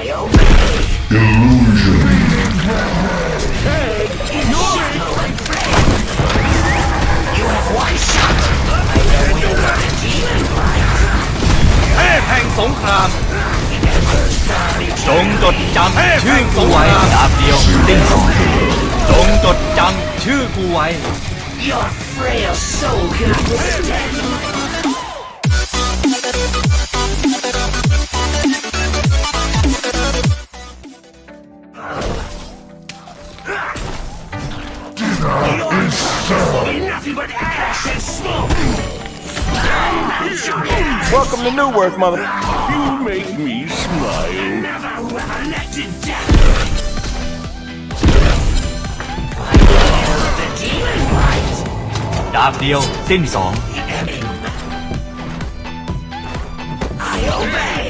smile. Illusion. Ignore it! You have one shot! I know you are a demon fight. เทพแห่งสงครามจงจดจำชื่อกูไว้ดาบเดียวดิ้นจงจดจำชื่อกูไว้ Your frail soul cannot withstand. nothing but ash and smoke. Welcome to New Earth, mother. You make me smile. Never recollected death. ดาบเดียวสิ้นสอง I obey.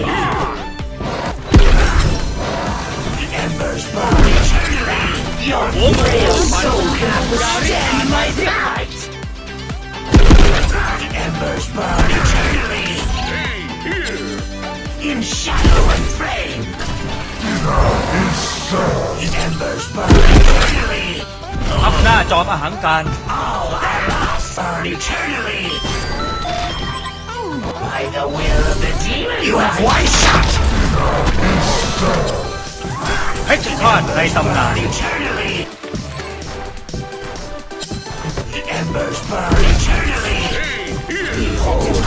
The embers burn eternally. Your frail soul cannot withstand my sight embers burn eternally! In shadow and flame! is His embers burn eternally! Up, ทับหน้าจอมอหังการ All our lost burn eternally! By the will of the demon, you have one shot! เพชรฆาตในตำนาน eternally! The embers burn eternally!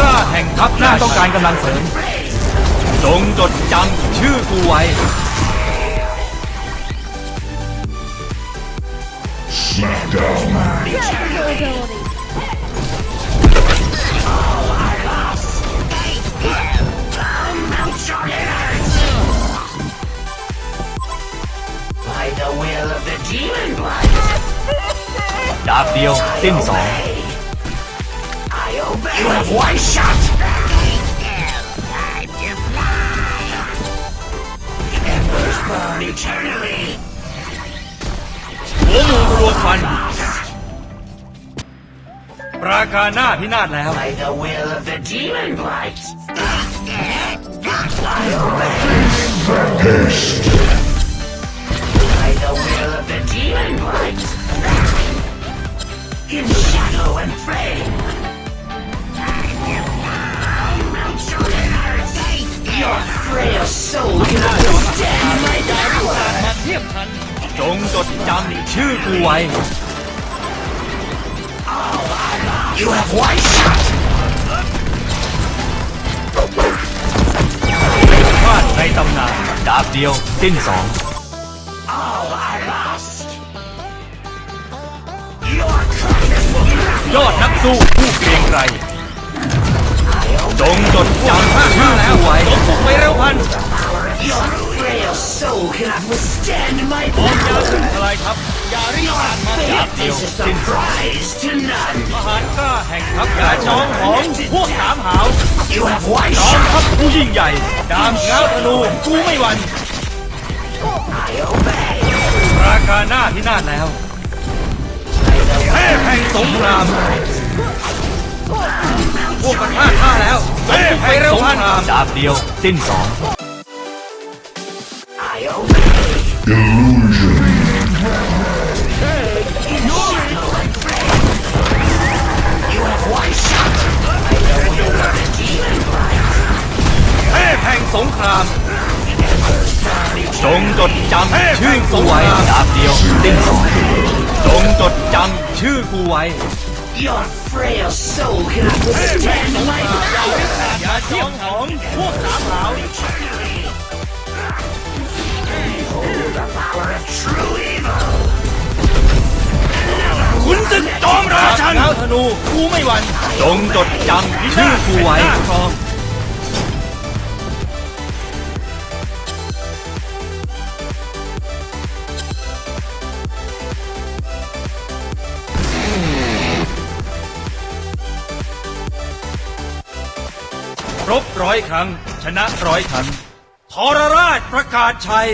กล้าแห่งทัพหน้าต้องการกำลังเสริมจงจดจำชื่อกูไว้ดาบเดียวติ้นสอง You have one shot! to fly! Embers burn eternally! By the will of the demon blight! ยบทันจงจดจำชื่อกูไว้ You have one shot าดในตำนานดาบเดียวสิ้นสองยอดนักสู้ผู้เกรีงไกรจงจดจำชื่อกวไว้เดียวสิ้นมหารก้าแห่งทัพกาจองของพวกสามหาวจอมทัพผู้ยิ่งใหญ่ดามง้าธนูกูไม่หวั่นราคาหน้าที่น่าแล้วเทพแห่งสงครามพวกมันพลาดท่าแล้วเทพแห่งสงครามดาบเดียวสิ้นสอง o งครามจงจดจำชื่อกูไว้ดาบเดียวดิ้นจงจดจำชื่อกูไว้ Your frail soul cannot withstand my อย่าเที่ยงของพวกสามเหลา b คุณจะจอมราชันแล้วธนูกูไม่หวั่นจงจดจำชื่อกูไว้ครองรบร้อยครั้ง ชนะร้อยครั้งทรราชประกาศชัย